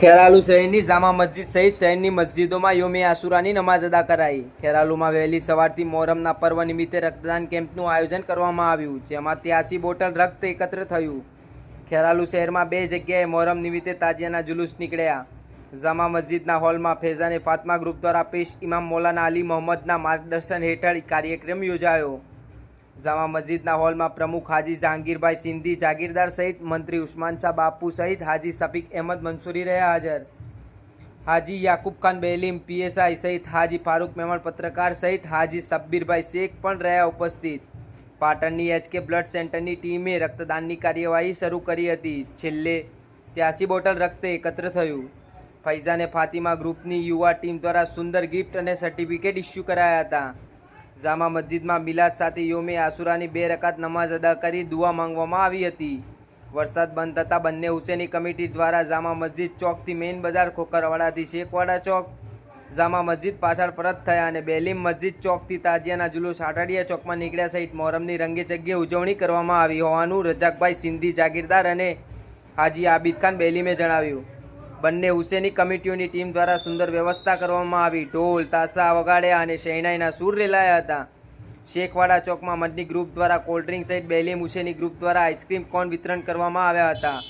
ખેરાલુ શહેરની જામા મસ્જિદ સહિત શહેરની મસ્જિદોમાં યોમે આસુરાની નમાઝ અદા કરાઈ. ખેરાલુમાં વહેલી સવારથી મોહરમના પર્વ નિમિત્તે રક્તદાન કેમ્પનું આયોજન કરવામાં આવ્યું, જેમાં ત્યાસી બોટલ રક્ત એકત્ર થયું. ખેરાલુ શહેરમાં બે જગ્યાએ મોહરમ નિમિત્તે તાજિયાના જુલુસ નીકળ્યા. જામા મસ્જિદના હોલમાં ફેઝાને ફાતમા ગ્રુપ દ્વારા પેશ ઇમામ મૌલાના અલી મોહમ્મદના માર્ગદર્શન હેઠળ કાર્યક્રમ યોજાયો. જામા મસ્જિદના હોલમાં પ્રમુખ હાજી જહાંગીરભાઈ સિંધી, જાગીરદાર સહિત મંત્રી ઉસ્માન શાહ, બાપુ સહિત હાજી સફીક અહેમદ મંસૂરી રહ્યા હાજર. હાજી યાકુબ ખાન બેલીમ, પીએસઆઈ સહિત હાજી ફારૂક મેમણ પત્રકાર સહિત હાજી સબ્બીરભાઈ શેખ પણ રહ્યા ઉપસ્થિત. પાટણની એચકે બ્લડ સેન્ટરની ટીમે રક્તદાનની કાર્યવાહી શરૂ કરી હતી. છેલ્લે ત્યાસી બોટલ રક્ત એકત્ર થયું. ફૈઝાને ફાતિમા ગ્રુપની યુવા ટીમ દ્વારા સુંદર ગિફ્ટ અને સર્ટિફિકેટ ઇસ્યુ કરાયા હતા. જામા મસ્જિદમાં મિલાદ સાથે યોમે આસુરાની બે રકાત નમાઝ અદા કરી દુઆ માંગવામાં આવી હતી. વરસાદ બંધ થતાં બંને હુસેની કમિટી દ્વારા જામા મસ્જિદ ચોકથી મેઇન બજાર ખોખરવાડાથી શેખવાડા ચોક, જામા મસ્જિદ પાછળ પરત થયા અને બેલીમ મસ્જિદ ચોકથી તાજિયાના જુલુસ આટાડિયા ચોકમાં નીકળ્યા સહિત મોહરમની રંગે જગ્યાએ ઉજવણી કરવામાં આવી હોવાનું રજાકભાઈ સિંધી જાગીરદાર અને હાજી આબિદ ખાન બેલીમે જણાવ્યું. બંને હુસેની કમિટીઓની ટીમ દ્વારા સુંદર વ્યવસ્થા કરવામાં આવી. ઢોલ, તાસા, વગાડ્યા અને શહેનાઈના સૂર રેલાયા હતા. શેખવાડા ચોકમાં મદની ગ્રુપ દ્વારા કોલ્ડ્રિંક સહિત બેલીમ હુસેની ગ્રુપ દ્વારા આઈસ્ક્રીમ કોન વિતરણ કરવામાં આવ્યા હતા.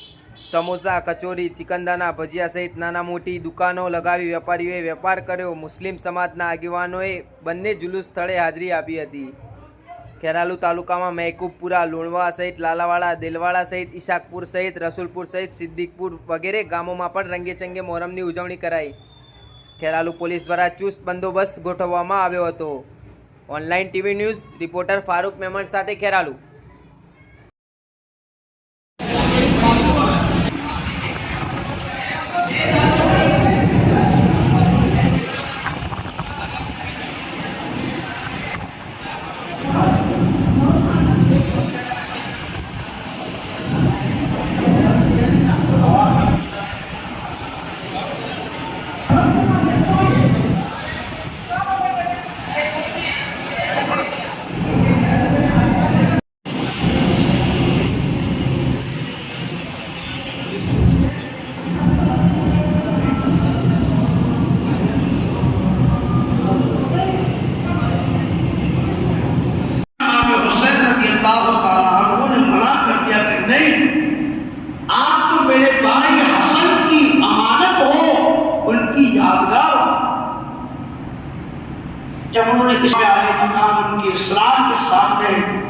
સમોસા, કચોરી, ચિકનદાના ભજીયા સહિત નાના મોટી દુકાનો લગાવી વેપારીઓએ વેપાર કર્યો. મુસ્લિમ સમાજના આગેવાનોએ બંને જુલુસ સ્થળે હાજરી આપી હતી. ખેરાલુ તાલુકામાં મહેકુબપુરા લુણવા સહિત, લાલાવાડા, દેલવાડા સહિત, ઈશાકપુર સહિત, રસુલપુર સહિત, સિદ્દીકપુર વગેરે ગામોમાં પણ રંગેચંગે મોહરમની ઉજવણી કરાઈ. ખેરાલુ પોલીસ દ્વારા ચુસ્ત બંદોબસ્ત ગોઠવવામાં આવ્યો હતો. Online TV news reporter Farooq Memon સાથે ખેરાલુ जब उन्होंने किसी आए नाम उनके इस्लाम के सामने